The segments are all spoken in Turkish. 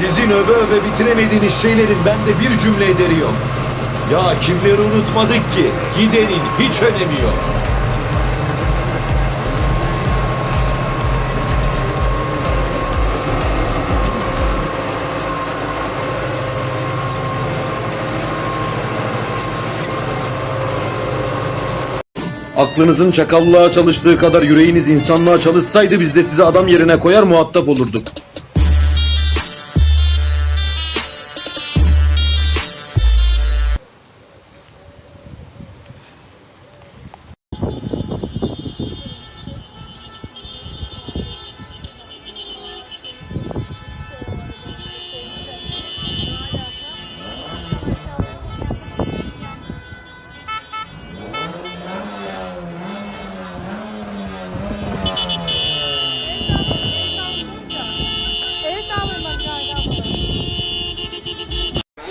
Sizin öve öve bitiremediğiniz şeylerin bende bir cümle ederi yok. Ya kimleri unutmadık ki? Gidenin hiç önemi yok. Aklınızın çakallığa çalıştığı kadar yüreğiniz insanlığa çalışsaydı biz de sizi adam yerine koyar muhatap olurduk.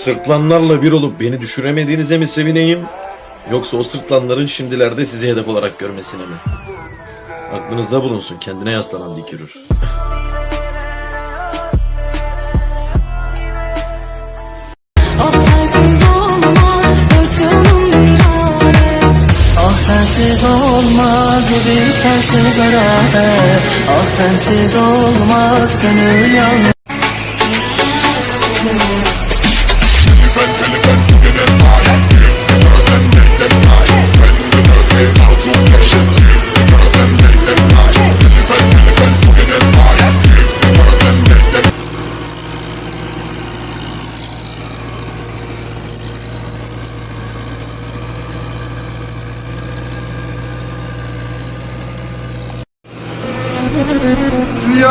Sırtlanlarla bir olup beni düşüremediğinize mi sevineyim? Yoksa o sırtlanların şimdilerde sizi hedef olarak görmesine mi? Aklınızda bulunsun kendine yaslanan dik yürür. Ah sensiz olmaz virane Ah sensiz olmaz bir sensiz arada Ah sensiz olmaz gönül yalnız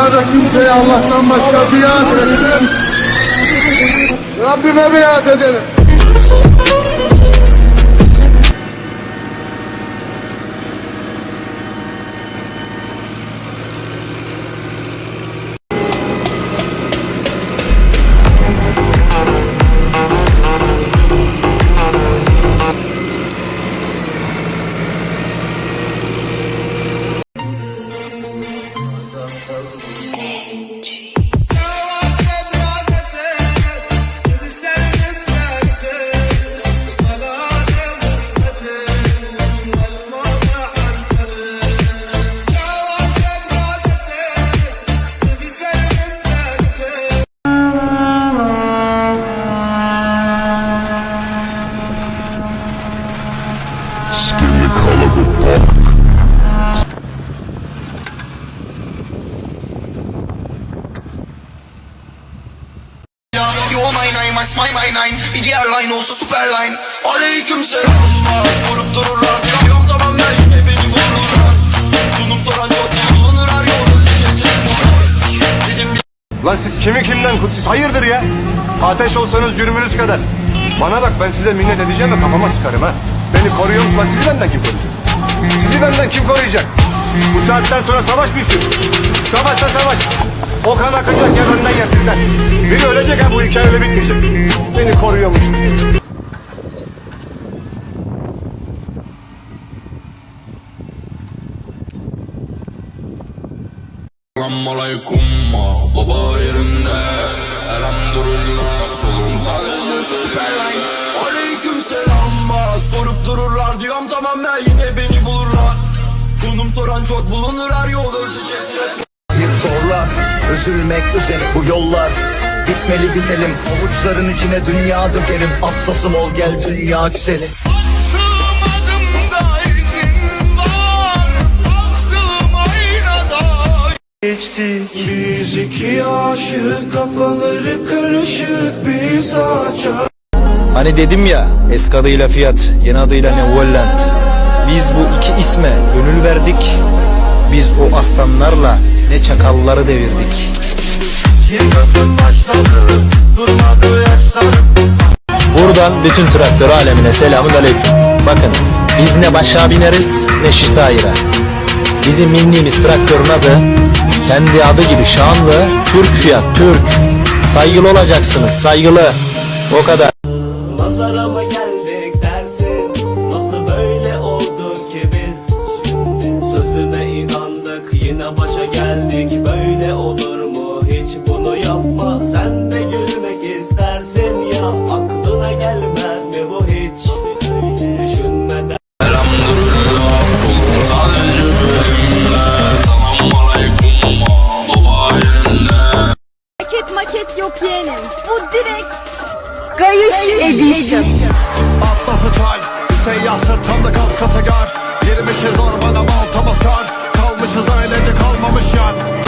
Dünyada kimseye Allah'tan başka biat ederim. Rabbime biat ederim. My nine, my nine İdeal line olsa super line Aleyküm selam Sorup dururlar Diyorum tamam ben şimdi beni Sunum soran çok bulunur her yolda Lan siz kimi kimden siz hayırdır ya? Ateş olsanız cürmünüz kadar. Bana bak ben size minnet edeceğim de kafama sıkarım ha. Beni koruyor lan sizi benden kim koruyacak? Sizi benden kim koruyacak? Bu saatten sonra savaş mı istiyorsun? Savaşsa savaş. O kan akacak ya benden ya sizden. Biri ölecek ha bu hikaye öyle bitmeyecek. Beni koruyormuş. Selamünaleyküm baba yerinde Elhamdülillah solum sadece Soran çok bulunur her yol ölçecekler Bir zorlar Üzülmek üzere bu yollar. Gitmeli bitelim Avuçların içine dünya dökerim. Atlasım ol gel dünya güzeli. Geçtik Biz iki aşık kafaları karışık bir saça Hani dedim ya eski adıyla Fiat, yeni adıyla Neverland. Biz bu iki isme gönül verdik. Biz o aslanlarla ne çakalları devirdik. Buradan bütün traktör alemine selamun aleyküm. Bakın biz ne başa bineriz ne şitayira. Bizim bindiğimiz traktörün adı kendi adı gibi şanlı Türk Fiat Türk. Saygılı olacaksınız saygılı. O kadar. Edition. Atlası çay, seyyah sırtımda kaskatı gar. 25'e zor bana baltamız kar. Kalmışız ailede kalmamış yan.